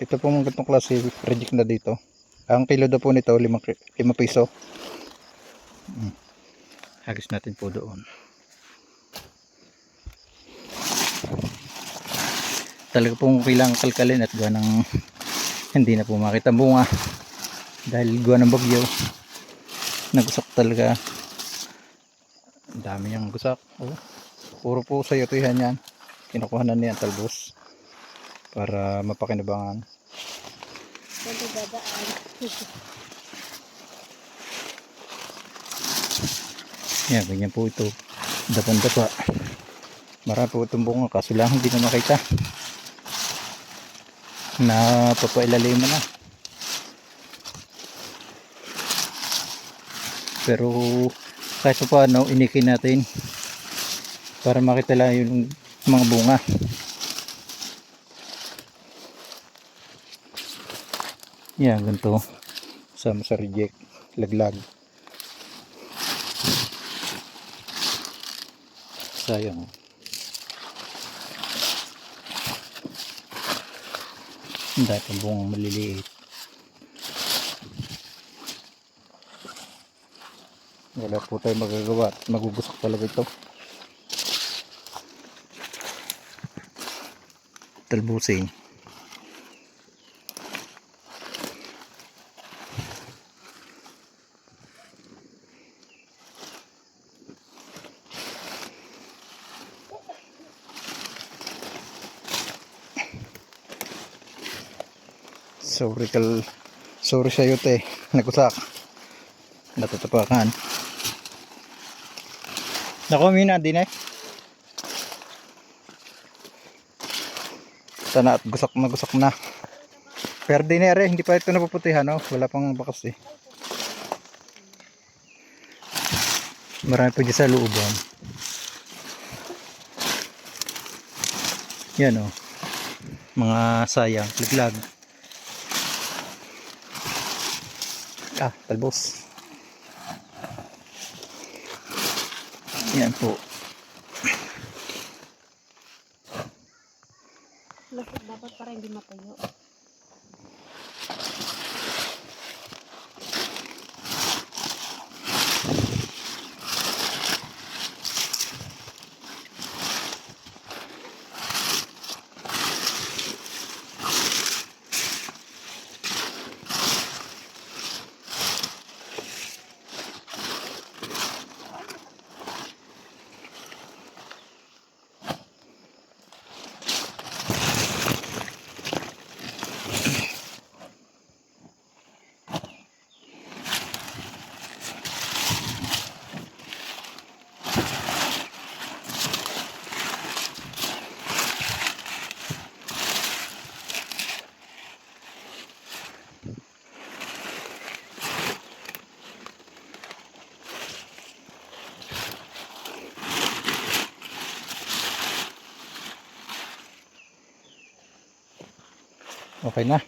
Ito po mga ganitong klase reject na dito. Ang kilo daw po nito 5 5 piso. Hmm. Hagis natin po doon. Talaga pong kailangan kalkalin at gawa ng hindi na po makita bunga dahil gawa ng bagyo nagusok talaga dami niyang gusak oh. puro po sa yutuhan yan kinukuha na niya talbos para mapakinabangan. Pwede dadaan. yan ganyan po ito. Dapan dapa marami po itong bunga kaso lang hindi na makita. Na papailalim na. Pero kahit pa paano inikin natin para makita lang yung mga bunga yan ganito. Sama sa reject. Laglag. Sayang. Ang dahil pang bungang maliliit. Wala po tayo magagawa at magugusak talaga ito. Talbusin sorry kal sorry sa'yo te nagusak natatapakan Nako, mina din eh. Sana at gusak na gusak na. Pero dinere, hindi pa ito napuputihan, no? Wala pang bakas eh. Marami pa dyan sa looban. Yan oh. Mga sayang, laglag. Ah, talbos. Yan po. Dapat para hindi matayo. Okay na.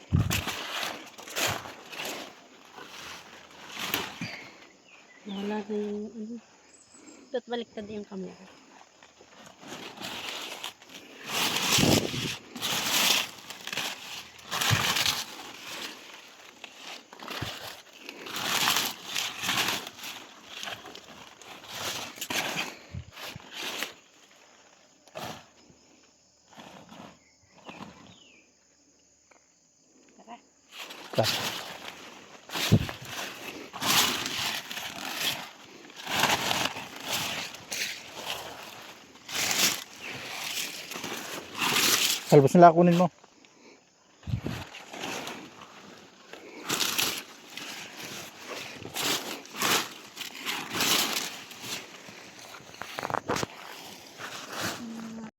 Nawala na yung ano. Ba't baliktad yung camera? Ta. Talbos nila kunin mo.